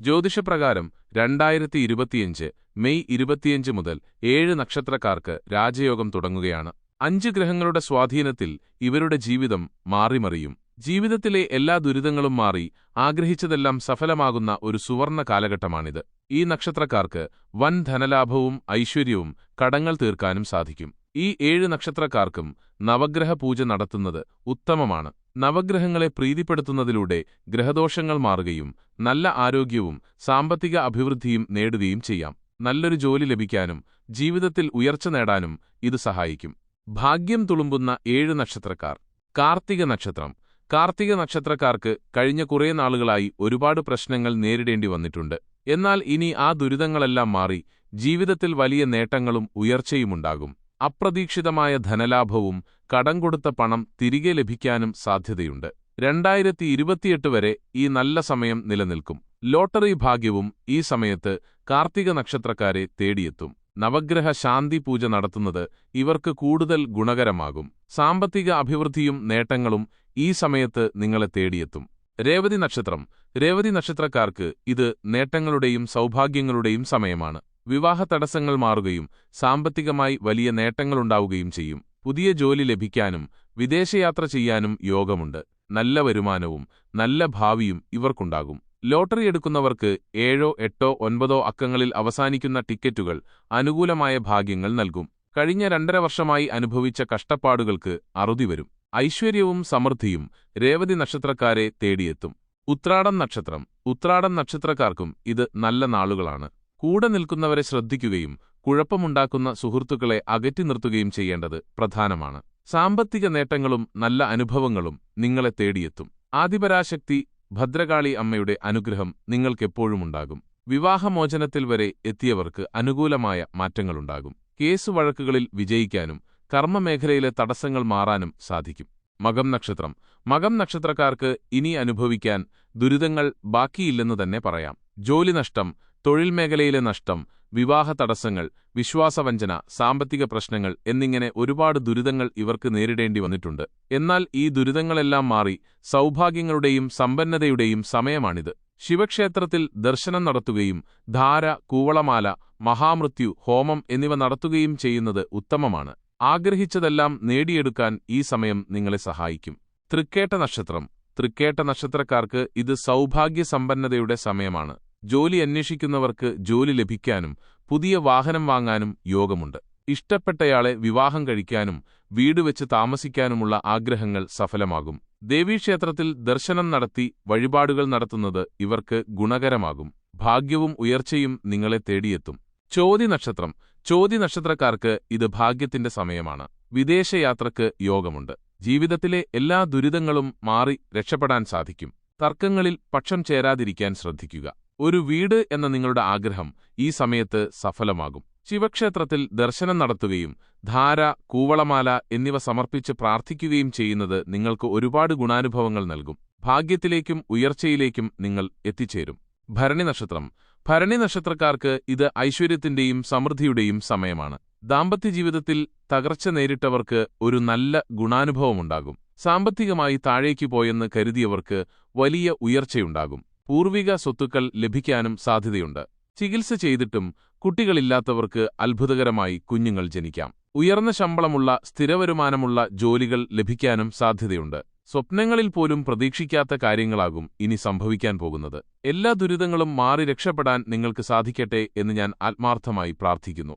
ജ്യോതിഷപ്രകാരം രണ്ടായിരത്തി ഇരുപത്തിയഞ്ച് മെയ് ഇരുപത്തിയഞ്ച് മുതൽ ഏഴ് നക്ഷത്രക്കാർക്ക് രാജയോഗം തുടങ്ങുകയാണ്. അഞ്ച് ഗ്രഹങ്ങളുടെ സ്വാധീനത്തിൽ ഇവരുടെ ജീവിതം മാറിമറിയും. ജീവിതത്തിലെ എല്ലാ ദുരിതങ്ങളും മാറി ആഗ്രഹിച്ചതെല്ലാം സഫലമാകുന്ന ഒരു സുവർണ കാലഘട്ടമാണിത്. ഈ നക്ഷത്രക്കാർക്ക് വൻ ധനലാഭവും ഐശ്വര്യവും കടങ്ങൾ തീർക്കാനും സാധിക്കും. ഈ ഏഴ് നക്ഷത്രക്കാർക്കും നവഗ്രഹ പൂജ നടത്തുന്നത് ഉത്തമമാണ്. നവഗ്രഹങ്ങളെ പ്രീതിപ്പെടുത്തുന്നതിലൂടെ ഗ്രഹദോഷങ്ങൾ മാറുകയും നല്ല ആരോഗ്യവും സാമ്പത്തിക അഭിവൃദ്ധിയും നേടുകയും ചെയ്യാം. നല്ലൊരു ജോലി ലഭിക്കാനും ജീവിതത്തിൽ ഉയർച്ച നേടാനും ഇത് സഹായിക്കും. ഭാഗ്യം തുളുമ്പുന്ന ഏഴ് നക്ഷത്രക്കാർ. കാർത്തിക നക്ഷത്രം. കാർത്തിക നക്ഷത്രക്കാർക്ക് കഴിഞ്ഞ കുറേ നാളുകളായി ഒരുപാട് പ്രശ്നങ്ങൾ നേരിടേണ്ടി വന്നിട്ടുണ്ട്. എന്നാൽ ഇനി ആ ദുരിതങ്ങളെല്ലാം മാറി ജീവിതത്തിൽ വലിയ നേട്ടങ്ങളും ഉയർച്ചയുമുണ്ടാകും. അപ്രതീക്ഷിതമായ ധനലാഭവും കടം കൊടുത്ത പണം തിരികെ ലഭിക്കാനും സാധ്യതയുണ്ട്. രണ്ടായിരത്തി ഇരുപത്തിയെട്ട് വരെ ഈ നല്ല സമയം നിലനിൽക്കും. ലോട്ടറി ഭാഗ്യവും ഈ സമയത്ത് കാർത്തിക നക്ഷത്രക്കാരെ തേടിയെത്തും. നവഗ്രഹ ശാന്തി പൂജ നടത്തുന്നത് ഇവർക്ക് കൂടുതൽ ഗുണകരമാകും. സാമ്പത്തിക അഭിവൃദ്ധിയും നേട്ടങ്ങളും ഈ സമയത്ത് നിങ്ങളെ തേടിയെത്തും. രേവതി നക്ഷത്രം. രേവതി നക്ഷത്രക്കാർക്ക് ഇത് നേട്ടങ്ങളുടെയും സൗഭാഗ്യങ്ങളുടെയും സമയമാണ്. വിവാഹ തടസ്സങ്ങൾ മാറുകയും സാമ്പത്തികമായി വലിയ നേട്ടങ്ങളുണ്ടാവുകയും ചെയ്യും. പുതിയ ജോലി ലഭിക്കാനും വിദേശയാത്ര ചെയ്യാനും യോഗമുണ്ട്. നല്ല വരുമാനവും നല്ല ഭാവിയും ഇവർക്കുണ്ടാകും. ലോട്ടറി എടുക്കുന്നവർക്ക് ഏഴോ എട്ടോ ഒൻപതോ അക്കങ്ങളിൽ അവസാനിക്കുന്ന ടിക്കറ്റുകൾ അനുകൂലമായ ഭാഗ്യങ്ങൾ നൽകും. കഴിഞ്ഞ രണ്ടര വർഷമായി അനുഭവിച്ച കഷ്ടപ്പാടുകൾക്ക് അറുതി വരും. ഐശ്വര്യവും സമൃദ്ധിയും രേവതി നക്ഷത്രക്കാരെ തേടിയെത്തും. ഉത്രാടം നക്ഷത്രം. ഉത്രാടം നക്ഷത്രക്കാർക്കും ഇത് നല്ല നാളുകളാണ്. കൂടെ നിൽക്കുന്നവരെ ശ്രദ്ധിക്കുകയും കുഴപ്പമുണ്ടാക്കുന്ന സുഹൃത്തുക്കളെ അകറ്റി നിർത്തുകയും ചെയ്യേണ്ടത് പ്രധാനമാണ്. സാമ്പത്തിക നേട്ടങ്ങളും നല്ല അനുഭവങ്ങളും നിങ്ങളെ തേടിയെത്തും. ആദിപരാശക്തി ഭദ്രകാളി അമ്മയുടെ അനുഗ്രഹം നിങ്ങൾക്കെപ്പോഴുമുണ്ടാകും. വിവാഹമോചനത്തിൽ വരെ എത്തിയവർക്ക് അനുകൂലമായ മാറ്റങ്ങളുണ്ടാകും. കേസ് വഴക്കുകളിൽ വിജയിക്കാനും കർമ്മമേഖലയിലെ തടസ്സങ്ങൾ മാറാനും സാധിക്കും. മകം നക്ഷത്രം. മകം നക്ഷത്രക്കാർക്ക് ഇനി അനുഭവിക്കാൻ ദുരിതങ്ങൾ ബാക്കിയില്ലെന്നു തന്നെ പറയാം. ജോലി നഷ്ടം തൊഴിൽ മേഖലയിലെ നഷ്ടം വിവാഹ തടസ്സങ്ങൾ വിശ്വാസവഞ്ചന സാമ്പത്തിക പ്രശ്നങ്ങൾ എന്നിങ്ങനെ ഒരുപാട് ദുരിതങ്ങൾ ഇവർക്ക് നേരിടേണ്ടി വന്നിട്ടുണ്ട്. എന്നാൽ ഈ ദുരിതങ്ങളെല്ലാം മാറി സൗഭാഗ്യങ്ങളുടെയും സമ്പന്നതയുടെയും സമയമാണിത്. ശിവക്ഷേത്രത്തിൽ ദർശനം നടത്തുകയും ധാര കൂവളമാല മഹാമൃത്യു ഹോമം എന്നിവ നടത്തുകയും ചെയ്യുന്നത് ഉത്തമമാണ്. ആഗ്രഹിച്ചതെല്ലാം നേടിയെടുക്കാൻ ഈ സമയം നിങ്ങളെ സഹായിക്കും. തൃക്കേട്ട നക്ഷത്രം തൃക്കേട്ട നക്ഷത്രക്കാർക്ക് ഇത് സൗഭാഗ്യസമ്പന്നതയുടെ സമയമാണ്. ജോലി അന്വേഷിക്കുന്നവർക്ക് ജോലി ലഭിക്കാനും പുതിയ വാഹനം വാങ്ങാനും യോഗമുണ്ട്. ഇഷ്ടപ്പെട്ടയാളെ വിവാഹം കഴിക്കാനും വീട് വെച്ച് താമസിക്കാനുമുള്ള ആഗ്രഹങ്ങൾ സഫലമാകും. ദേവീക്ഷേത്രത്തിൽ ദർശനം നടത്തി വഴിപാടുകൾ നടത്തുന്നത് ഇവർക്ക് ഗുണകരമാകും. ഭാഗ്യവും ഉയർച്ചയും നിങ്ങളെ തേടിയെത്തും. ചോതി നക്ഷത്രം. ചോതി നക്ഷത്രക്കാർക്ക് ഇത് ഭാഗ്യത്തിന്റെ സമയമാണ്. വിദേശയാത്രക്ക് യോഗമുണ്ട്. ജീവിതത്തിലെ എല്ലാ ദുരിതങ്ങളും മാറി രക്ഷപ്പെടാൻ സാധിക്കും. തർക്കങ്ങളിൽ പക്ഷം ചേരാതിരിക്കാൻ ശ്രദ്ധിക്കുക. ഒരു വീട് എന്ന നിങ്ങളുടെ ആഗ്രഹം ഈ സമയത്ത് സഫലമാകും. ശിവക്ഷേത്രത്തിൽ ദർശനം നടത്തുകയും ധാര കൂവളമാല എന്നിവ സമർപ്പിച്ച് പ്രാർത്ഥിക്കുകയും ചെയ്യുന്നത് നിങ്ങൾക്ക് ഒരുപാട് ഗുണാനുഭവങ്ങൾ നൽകും. ഭാഗ്യത്തിലേക്കും ഉയർച്ചയിലേക്കും നിങ്ങൾ എത്തിച്ചേരും. ഭരണി നക്ഷത്രം. ഭരണി നക്ഷത്രക്കാർക്ക് ഇത് ഐശ്വര്യത്തിന്റെയും സമൃദ്ധിയുടെയും സമയമാണ്. ദാമ്പത്യ ജീവിതത്തിൽ തകർച്ച നേരിട്ടവർക്ക് ഒരു നല്ല ഗുണാനുഭവമുണ്ടാകും. സാമ്പത്തികമായി താഴേക്കു പോയെന്ന് കരുതിയവർക്ക് വലിയ ഉയർച്ചയുണ്ടാകും. പൂർവിക സ്വത്തുക്കൾ ലഭിക്കാനും സാധ്യതയുണ്ട്. ചികിത്സ ചെയ്തിട്ടും കുട്ടികളില്ലാത്തവർക്ക് അത്ഭുതകരമായി കുഞ്ഞുങ്ങൾ ജനിക്കാം. ഉയർന്ന ശമ്പളമുള്ള സ്ഥിരവരുമാനമുള്ള ജോലികൾ ലഭിക്കാനും സാധ്യതയുണ്ട്. സ്വപ്നങ്ങളിൽ പോലും പ്രതീക്ഷിക്കാത്ത കാര്യങ്ങളാകും ഇനി സംഭവിക്കാൻ പോകുന്നത്. എല്ലാ ദുരിതങ്ങളും മാറി രക്ഷപ്പെടാൻ നിങ്ങൾക്ക് സാധിക്കട്ടെ എന്ന് ഞാൻ ആത്മാർത്ഥമായി പ്രാർത്ഥിക്കുന്നു.